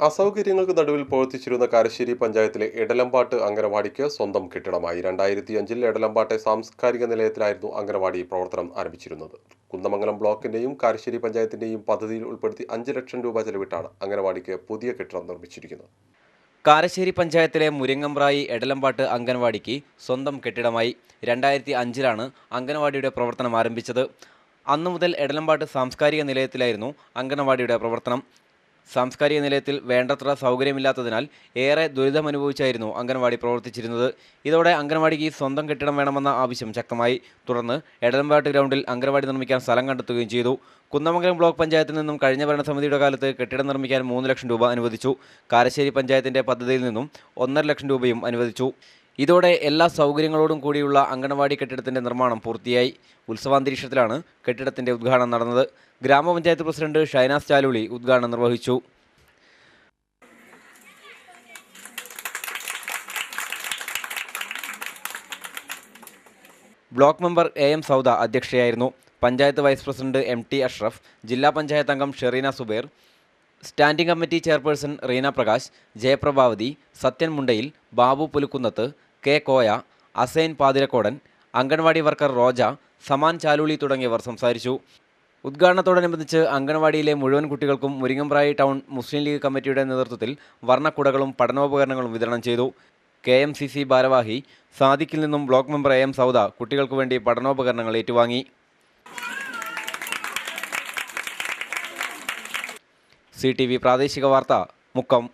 അസൗകര്യങ്ങൾക്ക് നടുവിൽ പ്രവർത്തിച്ചിരുന്ന കാരശ്ശേരി പഞ്ചായത്തിലെ ഇടലമ്പാട്ട് അംഗനവാടിക്ക് സ്വന്തം കെട്ടിടമായി. രണ്ടായിരത്തി അഞ്ചിൽ എടലമ്പാട്ടെ സാംസ്കാരിക നിലയത്തിലായിരുന്നു അംഗനവാടി പ്രവർത്തനം ആരംഭിച്ചിരുന്നത്. കുന്നമംഗലം ബ്ലോക്കിന്റെയും കാരശ്ശേരി പഞ്ചായത്തിന്റെയും പദ്ധതിയിൽ ഉൾപ്പെടുത്തി അഞ്ച് ലക്ഷം രൂപ ചെലവിട്ടാണ് അംഗനവാടിക്ക് പുതിയ കെട്ടിടം നിർമ്മിച്ചിരിക്കുന്നത്. കാരശ്ശേരി പഞ്ചായത്തിലെ മുരിങ്ങമ്പ്രായി എടലമ്പാട്ട് അംഗൻവാടിക്ക് സ്വന്തം കെട്ടിടമായി രണ്ടായിരത്തി അഞ്ചിലാണ് അംഗൻവാടിയുടെ പ്രവർത്തനം ആരംഭിച്ചത്. അന്നു മുതൽ എടലമ്പാട്ട് സാംസ്കാരിക നിലയത്തിലായിരുന്നു അംഗൻവാടിയുടെ പ്രവർത്തനം. സാംസ്കാരിക നിലയത്തിൽ വേണ്ടത്ര സൗകര്യമില്ലാത്തതിനാൽ ഏറെ ദുരിതമനുഭവിച്ചായിരുന്നു അംഗൻവാടി പ്രവർത്തിച്ചിരുന്നത്. ഇതോടെ അംഗൻവാടിക്ക് സ്വന്തം കെട്ടിടം വേണമെന്ന ആവശ്യം ശക്തമായി. തുടർന്ന് എടലമ്പാട്ട് ഗ്രൗണ്ടിൽ അംഗൻവാടി നിർമ്മിക്കാൻ സ്ഥലം കണ്ടെത്തുകയും ചെയ്തു. കുന്നമംഗലം ബ്ലോക്ക് പഞ്ചായത്തിൽ നിന്നും കഴിഞ്ഞ ഭരണസമിതിയുടെ കാലത്ത് കെട്ടിടം നിർമ്മിക്കാൻ മൂന്ന് ലക്ഷം രൂപ അനുവദിച്ചു. കാരശ്ശേരി പഞ്ചായത്തിന്റെ പദ്ധതിയിൽ നിന്നും ഒന്നര ലക്ഷം രൂപയും അനുവദിച്ചു. ഇതോടെ എല്ലാ സൗകര്യങ്ങളോടും കൂടിയുള്ള അംഗനവാടി കെട്ടിടത്തിന്റെ നിർമ്മാണം പൂർത്തിയായി. ഉത്സവാന്തരീക്ഷത്തിലാണ് കെട്ടിടത്തിന്റെ ഉദ്ഘാടനം നടന്നത്. ഗ്രാമപഞ്ചായത്ത് പ്രസിഡന്റ് ഷൈനാസ് ചാലുളി ഉദ്ഘാടനം നിർവഹിച്ചു. Block member A M Sauda അധ്യക്ഷയായിരുന്നു. Panchayat vice president M T Ashraf ജില്ലാ പഞ്ചായത്ത് അംഗം Sherina Zubair standing committee chairperson Reena Prakash Jayaprabhavathi Sathyan Mundayil Babu Pulukkunnath K Koya Asain Pathirakkodan anganwadi worker Roja Saman Chaluli തുടങ്ങിയവർ സംസാരിച്ചു. ഉദ്ഘാടനത്തോടനുബന്ധിച്ച് അംഗൻവാടിയിലെ മുഴുവൻ കുട്ടികൾക്കും മുരിങ്ങമ്പ്രായി town മുസ്ലിം league കമ്മിറ്റിയുടെ നേതൃത്വത്തിൽ വർണക്കുടകളും പഠനോപകരണങ്ങളും വിതരണം ചെയ്തു. കെ എം സി സി ഭാരവാഹി സാദിക്കിൽ നിന്നും block member A M Sauda കുട്ടികൾക്ക് വേണ്ടി പഠനോപകരണങ്ങൾ ഏറ്റുവാങ്ങി. സി ടി വി പ്രാദേശിക വാർത്ത മുക്കം.